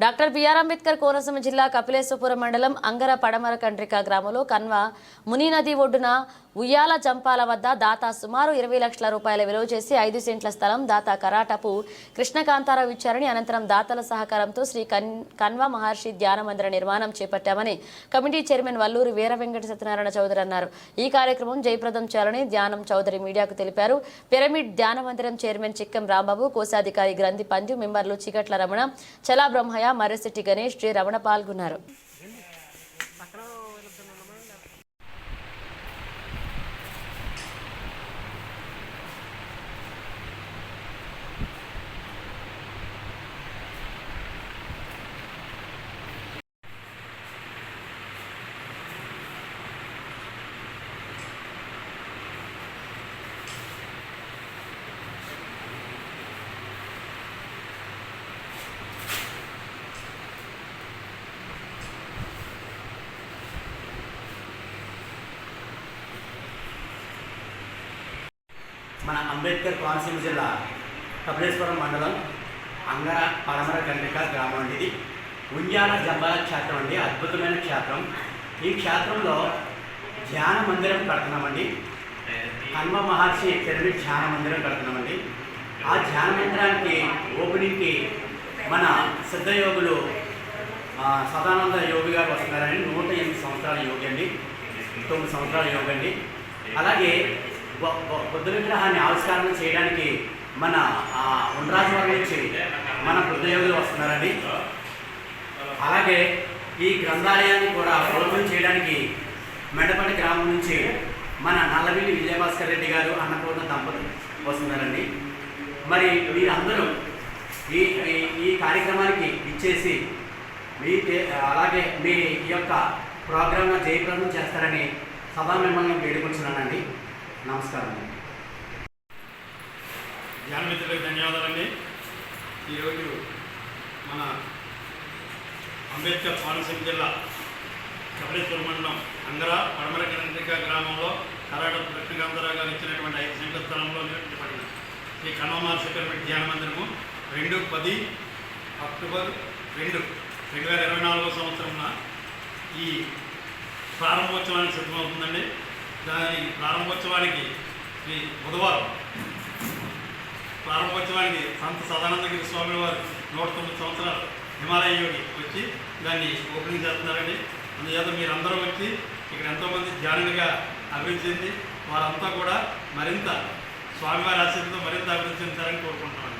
Doctor BR Ambedkar Konaseema జిల్లా కపిలేశ్వపురం మండలం అంగర పడమర కండ్రిక గ్రామంలో కన్వ ముని నది ఒడ్డున ఉయ్యాల జంపాల వద్ద దాత సుమారు ఇరవై లక్షల రూపాయల విలువ చేసి ఐదు సెంట్ల స్థలం దాత కరాటపు కృష్ణకాంతారావు ఇచ్చారని అనంతరం దాతల సహకారంతో శ్రీ కన్ కన్వ మహర్షి ధ్యాన మందిర నిర్మాణం చేపట్టామని కమిటీ చైర్మన్ వల్లూరు వీర వెంకట సత్యనారాయణ చౌదరి అన్నారు. ఈ కార్యక్రమం జయప్రదం చేయాలని ధ్యానం చౌదరి మీడియాకు తెలిపారు. పిరమిడ్ ధ్యాన మందిరం చైర్మన్ చిక్కం రాంబాబు కోశాధికారి గ్రంథి పంజు మెంబర్లు చీకట్ల రమణ చలా బ్రహ్మయ్య మర్రిశెట్టి గణేష్ శ్రీ రమణ పాల్గొన్నారు. మన అంబేద్కర్ కోనసీమ జిల్లా కపిలేశ్వరం మండలం అంగర పరమర గండిక గ్రామం అండి ఇది. ఉంజాల జంబాల క్షేత్రం అండి. అద్భుతమైన క్షేత్రం. ఈ క్షేత్రంలో ధ్యాన మందిరం కడుతున్నామండి. హన్మ మహర్షి పిరమిడ్ ధ్యాన మందిరం కడుతున్నామండి. ఆ ధ్యాన మందిరానికి ఓపెనింగ్కి మన సిద్ధయోగులు సదానంద యోగి గారు వస్తున్నారని నూట ఎనిమిది సంవత్సరాల యోగి అండి. తొమ్మిది సంవత్సరాల యోగి అండి. అలాగే బుద్ధ విగ్రహాన్ని ఆవిష్కరణ చేయడానికి మన ఉండరాజు వారి నుంచి మన బుద్ధయోగులు వస్తున్నారండి. అలాగే ఈ గ్రంథాలయాన్ని కూడా ఓపెన్ చేయడానికి మెడపల్లి గ్రామం నుంచి మన నల్లవిల్లి విజయభాస్కర్ రెడ్డి గారు అన్నపూర్ణ దంపతులు వస్తున్నారండి. మరి మీరందరూ ఈ ఈ- కార్యక్రమానికి ఇచ్చేసి మీ అలాగే మీ ఈ యొక్క ప్రోగ్రామ్ను జయప్రదం చేస్తారని సభా మిమ్మల్ని వేడుకుంటున్నానండి నమస్కారం. అండి ధ్యాన మిత్రులకు ధన్యవాదాలండి. ఈరోజు మన అంబేద్కర్ కోనసీమ జిల్లా కబలేశ్వర మండలం అంగరా పడమర కేంద్రిక గ్రామంలో కరాడ కృష్ణకాంతరావు గారు ఇచ్చినటువంటి ఐదు సెంట్ల స్థలంలో నిర్మించబడిన ఈ కన్వమార్ సెక్రటరీ ధ్యాన మందిరము. రెండు పది అక్టోబర్ రెండు రెండు వేల ఇరవై నాలుగో సంవత్సరంన ఈ ప్రారంభోత్సవానికి సిద్ధమవుతుందండి. దాని ప్రారంభోత్సవానికి శ్రీ బుధవారం. ప్రారంభోత్సవానికి సంత సదానందగిరి స్వామి వారు నూట తొమ్మిది సంవత్సరాలు హిమాలయ యోగి వచ్చి దాన్ని ఓపెనింగ్ చేస్తున్నారండి. అందుచేత మీరందరూ వచ్చి ఇక్కడ ఎంతోమంది ధ్యానులుగా అభివృద్ధి చెంది వారంతా కూడా మరింత స్వామివారి ఆశీస్సుతో మరింత అభివృద్ధి చెందుతారని కోరుకుంటున్నాను